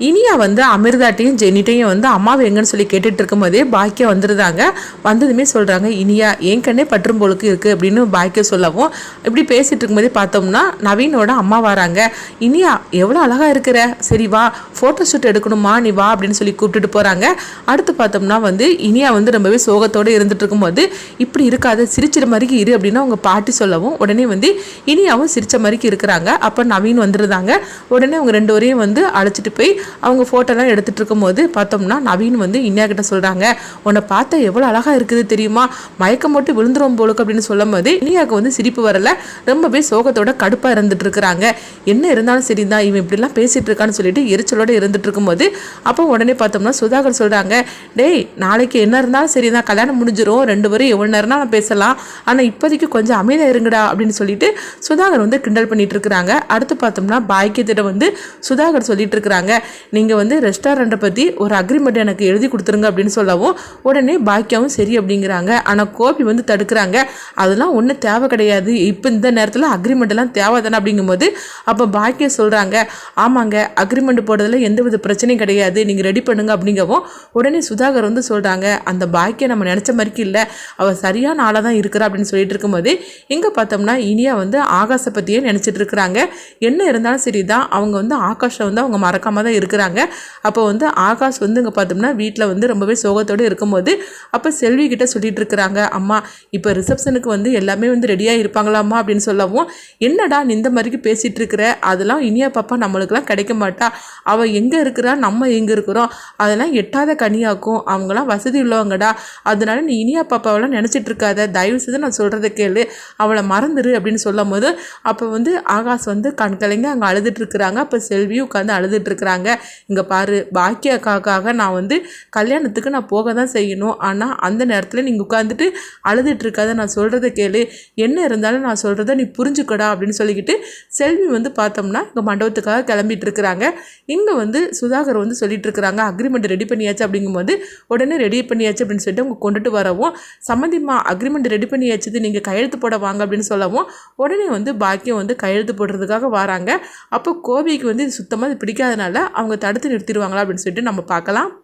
இனியா வந்து அமிர்தாட்டையும் ஜெனிட்டையும் வந்து அம்மாவை எங்கன்னு சொல்லி கேட்டுட்டு இருக்கும்போதே பாக்கியம் வந்துருந்தாங்க வந்ததுமே சொல்கிறாங்க இனியா என் கண்ணே பற்றும் போலுக்கு இருக்குது அப்படின்னு பாக்கியம் சொல்லவும் இப்படி பேசிகிட்டு இருக்கும்போதே பார்த்தோம்னா நவீனோட அம்மா வராங்க. இனியா எவ்வளோ அழகாக இருக்கிற? சரி வா ஃபோட்டோ ஷூட் எடுக்கணுமா? நீ வா அப்படின்னு சொல்லி கூப்பிட்டுட்டு போகிறாங்க அடுத்து பார்த்தோம்னா வந்து இனியா வந்து ரொம்பவே சோகத்தோடு இருந்துட்டு இருக்கும்போது இப்படி இருக்காத சிரிச்சிற மாதிரிக்கு இரு அப்படின்னு அவங்க பாட்டி சொல்லவும் உடனே வந்து இனியாவும் சிரிச்ச மாதிரிக்கு இருக்கிறாங்க. அப்போ நவீன் வந்துருந்தாங்க உடனே அவங்க ரெண்டு வரையும் வந்து அழைச்சிட்டு போய் அவங்க ஃபோட்டோலாம் எடுத்துகிட்டு இருக்கும்போது பார்த்தோம்னா நவீன் வந்து இனியா சொல்கிறாங்க உன்னை பார்த்தா எவ்வளோ அழகாக இருக்குது தெரியுமா? மயக்கம் மட்டும் விழுந்துரும் போலுக்கு அப்படின்னு சொல்லும் போது இனியாவுக்கு வந்து சிரிப்பு வரல. ரொம்பவே சோகத்தோட கடுப்பாக இருந்துட்டு இருக்கிறாங்க என்ன இருந்தாலும் சரி தான் இவன் இப்படிலாம் பேசிகிட்டு இருக்கான்னு சொல்லிட்டு எரிச்சலோட இருந்துட்டு இருக்கும்போது அப்போ உடனே பார்த்தோம்னா சுதாகர் சொல்கிறாங்க டேய் நாளைக்கு என்ன இருந்தாலும் சரி தான் கல்யாணம் முடிஞ்சிடும் ரெண்டு பேரும் எவ்வளோ நேரம்னா நான் பேசலாம் ஆனால் இப்போதைக்கு கொஞ்சம் அமைதியாக இருங்கடா அப்படின்னு சொல்லிட்டு சுதாகர் வந்து கிண்டல் பண்ணிட்டு இருக்கிறாங்க. அடுத்து பார்த்தோம்னா பாக்கியத்திட்ட வந்து சுதாகர் சொல்லிட்டு இருக்கிறாங்க நீங்கள் வந்து ரெஸ்டாரண்ட்டை பற்றி ஒரு அக்ரிமெண்ட் எனக்கு எழுதி கொடுத்துருங்க அப்படின்னு சொல்லவும் உடனே பாக்கியாவும் சரி அப்படிங்கிறாங்க. ஆனால் கோபி வந்து தடுக்கிறாங்க. அதெல்லாம் ஒன்றும் தேவை கிடையாது. இப்போ இந்த நேரத்தில் அக்ரிமெண்ட்லாம் தேவை தானே அப்படிங்கும்போது அப்போ பாக்கியம் சொல்கிறாங்க ஆமாங்க அக்ரிமெண்ட் போடுறதுல எந்த வித பிரச்சனையும் கிடையாது. நீங்கள் ரெடி பண்ணுங்க அப்படிங்கவும் உடனே சுதாகர் வந்து சொல்கிறாங்க அந்த பாக்கியம் நம்ம நினச்ச மாதிரிக்கு இல்லை. அவள் சரியான ஆளாக தான் இருக்கிறா அப்படின்னு சொல்லிட்டு இருக்கும்போது இங்கே பார்த்தோம்னா இனியா வந்து ஆகாஷை பற்றியே நினச்சிட்டு இருக்கிறாங்க. என்ன இருந்தாலும் சரி தான் அவங்க வந்து ஆகாஷை வந்து அவங்க மறக்காம தான் இருக்கிறாங்க. அப்போ வந்து ஆகாஷ் வந்து இங்கே பார்த்தோம்னா வீட்டில் வந்து ரொம்பவே சோகத்தோடு இருக்கும்போது அப்போ செல்வி கிட்ட சொல்லிட்டு இருக்கிறாங்க அம்மா இப்போ ரிசப்ஷனுக்கு வந்து எல்லாமே வந்து ரெடியாக இருப்பாங்களாம்மா? அப்படின்னு சொல்லவும் என்னடா நீ இந்த மாதிரிக்கு பேசிகிட்டு இருக்கிற? அதெல்லாம் இனியா பாப்பா நம்மளுக்கெல்லாம் கிடைக்க மாட்டா. அவள் எங்கே இருக்கிறா? நம்ம எங்கே இருக்கிறோம்? அதெல்லாம் எட்டாத கனியாக்கும். அவங்களாம் வசதி உள்ளவங்கடா. அதனால நீ இனியா பாப்பாவெல்லாம் நினச்சிட்டு இருக்காத. தயவு செய்து நான் சொல்கிறத கேளு. அவளை மறந்துடு அப்படின்னு சொல்லும் போது அப்போ வந்து ஆகாஷ் வந்து கண் கலைங்க அங்கே அழுதுட்டு இருக்கிறாங்க. அப்போ செல்வியும் உட்காந்து அழுதுட்டு இருக்கிறாங்க. இங்கே பாரு பாக்கிய அக்காக்காக நான் வந்து கல்யாணத்துக்கு நான் போக தான் செய்யணும். ஆனால் அந்த நேரத்தில் நீங்கள் உட்காந்துட்டு அழுதுட்டு இருக்காத நான் சொல்கிறத கேளு. என்ன இருந்தாலும் நான் சொல்கிறத நீ புரிஞ்சுக்கடா அப்படின்னு சொல்லிக்கிட்டு செல்வி வந்து பார்த்தோம்னா இங்கே மண்டபத்துக்காக கிளம்பிட்டு இருக்கிறாங்க இங்கே வந்து சுதாகர் வந்து சொல்லிட்டு இருக்கிறாங்க அக்ரிமெண்ட் ரெடி பண்ணியாச்சு. அப்படிங்கும்போது உடனே ரெடி பண்ணியாச்சு அப்படின்னு சொல்லிட்டு அவங்க கொண்டுட்டு வரவும் சம்மந்திமா அக்ரிமெண்ட் ரெடி பண்ணியாச்சு நீங்கள் கையெழுத்து போட வாங்க அப்படின்னு சொல்லவும் உடனே வந்து பாக்கியம் வந்து கையெழுத்து போடுறதுக்காக வராங்க. அப்போ கோபிக்கு வந்து இது சுத்தமாக இது பிடிக்காதனால அவங்க தடுத்து நிறுத்திடுவாங்களா அப்படின்னு சொல்லிட்டு நம்ம பார்க்கலாம்.